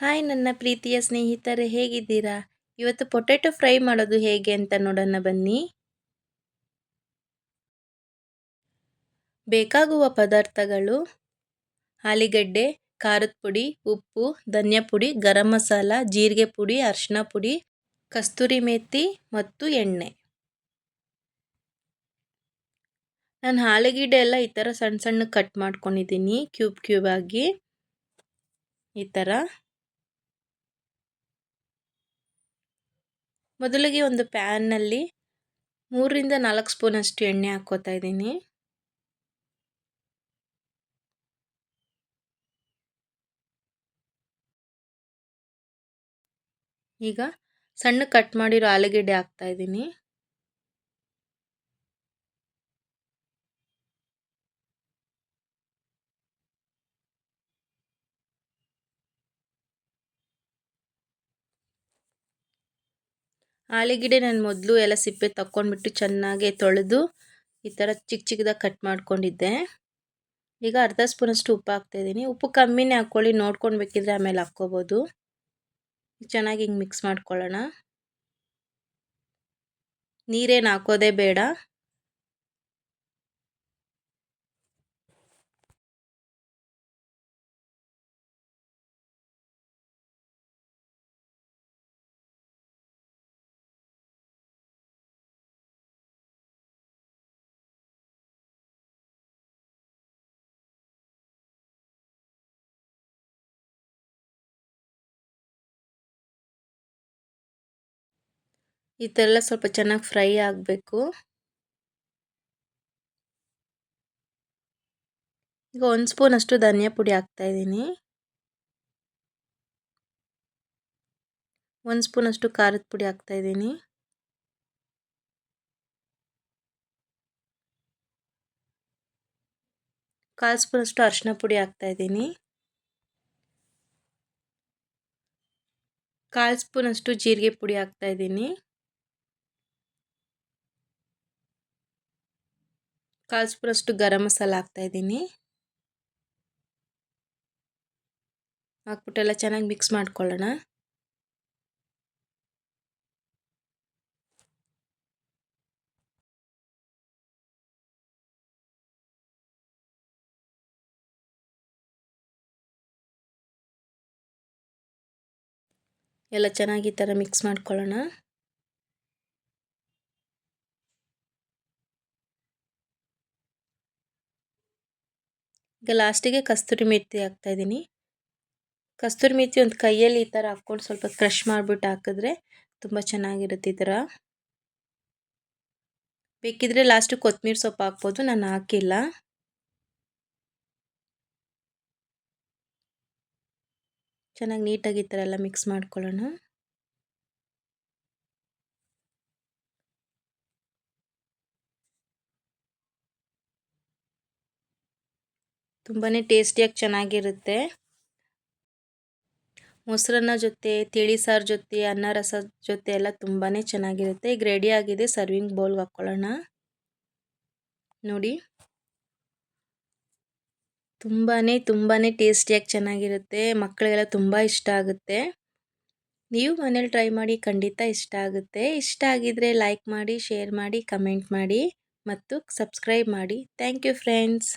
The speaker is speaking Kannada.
ಹಾಯ್, ನನ್ನ ಪ್ರೀತಿಯ ಸ್ನೇಹಿತರೆ, ಹೇಗಿದ್ದೀರಾ? ಇವತ್ತು ಪೊಟ್ಯಾಟೊ ಫ್ರೈ ಮಾಡೋದು ಹೇಗೆ ಅಂತ ನೋಡೋಣ ಬನ್ನಿ. ಬೇಕಾಗುವ ಪದಾರ್ಥಗಳು ಆಲಿಗಡ್ಡೆ, ಖಾರದ ಪುಡಿ, ಉಪ್ಪು, ಧನಿಯಾ ಪುಡಿ, ಗರಂ ಮಸಾಲ, ಜೀರಿಗೆ ಪುಡಿ ಅರಿಶಿನ ಪುಡಿ, ಕಸ್ತೂರಿ ಮೇಥಿ ಮತ್ತು ಎಣ್ಣೆ. ನಾನು ಆಲೂಗೆಡ್ಡೆ ಎಲ್ಲ ಈ ಥರ ಸಣ್ಣ ಸಣ್ಣ ಕಟ್ ಮಾಡ್ಕೊಂಡಿದ್ದೀನಿ, ಕ್ಯೂಬ್ ಕ್ಯೂಬ್ ಆಗಿ ಈ ಥರ. ಮೊದಲಿಗೆ ಒಂದು ಪ್ಯಾನ್ನಲ್ಲಿ ಮೂರರಿಂದ ನಾಲ್ಕು ಸ್ಪೂನಷ್ಟು ಎಣ್ಣೆ ಹಾಕ್ಕೋತಾ ಇದ್ದೀನಿ. ಈಗ ಸಣ್ಣ ಕಟ್ ಮಾಡಿರೋ ಆಲೂಗೆಡ್ಡೆ ಹಾಕ್ತಾ ಇದ್ದೀನಿ. ಆಲೂಗೆಡ್ಡೆ ನಾನು ಮೊದಲು ಎಲ್ಲ ಸಿಪ್ಪೆ ತಕ್ಕೊಂಡ್ಬಿಟ್ಟು ಚೆನ್ನಾಗಿ ತೊಳೆದು ಈ ಥರ ಚಿಕ್ಕ ಚಿಕ್ಕದಾಗಿ ಕಟ್ ಮಾಡ್ಕೊಂಡಿದ್ದೆ. ಈಗ ಅರ್ಧ ಸ್ಪೂನಷ್ಟು ಉಪ್ಪು ಹಾಕ್ತಾಯಿದ್ದೀನಿ ಉಪ್ಪು ಕಮ್ಮಿನೇ ಹಾಕ್ಕೊಳ್ಳಿ ನೋಡ್ಕೊಂಡು ಬೇಕಿದ್ರೆ ಆಮೇಲೆ ಹಾಕ್ಕೋಬೋದು. ಚೆನ್ನಾಗಿ ಹಿಂಗೆ ಮಿಕ್ಸ್ ಮಾಡ್ಕೊಳ್ಳೋಣ. ನೀರೇನು ಹಾಕೋದೇ ಬೇಡ. ಈ ಥರ ಎಲ್ಲ ಸ್ವಲ್ಪ ಚೆನ್ನಾಗಿ ಫ್ರೈ ಆಗಬೇಕು. ಈಗ ಒಂದು ಸ್ಪೂನಷ್ಟು ಧನಿಯಾ ಪುಡಿ ಹಾಕ್ತಾಯಿದ್ದೀನಿ ಒಂದು ಸ್ಪೂನಷ್ಟು ಖಾರದ ಪುಡಿ ಹಾಕ್ತಾಯಿದ್ದೀನಿ ಕಾಲು ಸ್ಪೂನಷ್ಟು ಅರಿಶಿನ ಪುಡಿ ಹಾಕ್ತಾಯಿದ್ದೀನಿ ಕಾಲು ಸ್ಪೂನಷ್ಟು ಜೀರಿಗೆ ಪುಡಿ ಹಾಕ್ತಾಯಿದ್ದೀನಿ ಕಾಲು ಸ್ಪೂನಷ್ಟು ಗರಂ ಮಸಾಲ ಹಾಕ್ತಾಯಿದ್ದೀನಿ. ಹಾಕ್ಬಿಟ್ಟೆಲ್ಲ ಚೆನ್ನಾಗಿ ಮಿಕ್ಸ್ ಮಾಡ್ಕೊಳ್ಳೋಣ. ಎಲ್ಲ ಚೆನ್ನಾಗಿ ಈ ಥರ ಮಿಕ್ಸ್ ಮಾಡ್ಕೊಳ್ಳೋಣ. ಈಗ ಲಾಸ್ಟಿಗೆ ಕಸ್ತೂರಿ ಮೆಥಿ ಹಾಕ್ತಾಯಿದ್ದೀನಿ ಕಸ್ತೂರಿ ಮೆಥಿ ಒಂದು ಕೈಯಲ್ಲಿ ಈ ಥರ ಹಾಕ್ಕೊಂಡು ಸ್ವಲ್ಪ ಕ್ರಷ್ ಮಾಡಿಬಿಟ್ಟು ಹಾಕಿದ್ರೆ ತುಂಬ ಚೆನ್ನಾಗಿರುತ್ತೆ ಈ ಥರ ಬೇಕಿದ್ರೆ ಲಾಸ್ಟು ಕೊತ್ತಂಬರಿ ಸೊಪ್ಪು ಹಾಕ್ಬೋದು, ನಾನು ಹಾಕಿಲ್ಲ. ಚೆನ್ನಾಗಿ ನೀಟಾಗಿ ಈ ಥರ ಎಲ್ಲ ಮಿಕ್ಸ್ ಮಾಡ್ಕೊಳ್ಳೋಣ. ತುಂಬಾ ಟೇಸ್ಟಿಯಾಗಿ ಚೆನ್ನಾಗಿರುತ್ತೆ. ಮೊಸರನ್ನ ಜೊತೆ, ತಿಳಿ ಸಾರು ಜೊತೆ, ಅನ್ನ ರಸ ಜೊತೆ ಎಲ್ಲ ತುಂಬಾ ಚೆನ್ನಾಗಿರುತ್ತೆ. ಈಗ ರೆಡಿ ಆಗಿದೆ ಸರ್ವಿಂಗ್ ಬೌಲ್ಗೆ ಹಾಕ್ಕೊಳ್ಳೋಣ ನೋಡಿ. ತುಂಬಾ ತುಂಬಾ ಟೇಸ್ಟಿಯಾಗಿ ಚೆನ್ನಾಗಿರುತ್ತೆ. ಮಕ್ಕಳಿಗೆಲ್ಲ ತುಂಬ ಇಷ್ಟ ಆಗುತ್ತೆ. ನೀವು ಮನೇಲಿ ಟ್ರೈ ಮಾಡಿ ಖಂಡಿತ ಇಷ್ಟ ಆಗುತ್ತೆ. ಇಷ್ಟ ಆಗಿದ್ರೆ ಲೈಕ್ ಮಾಡಿ ಶೇರ್ ಮಾಡಿ ಕಮೆಂಟ್ ಮಾಡಿ. ಮತ್ತು ಸಬ್ಸ್ಕ್ರೈಬ್ ಮಾಡಿ. Thank you friends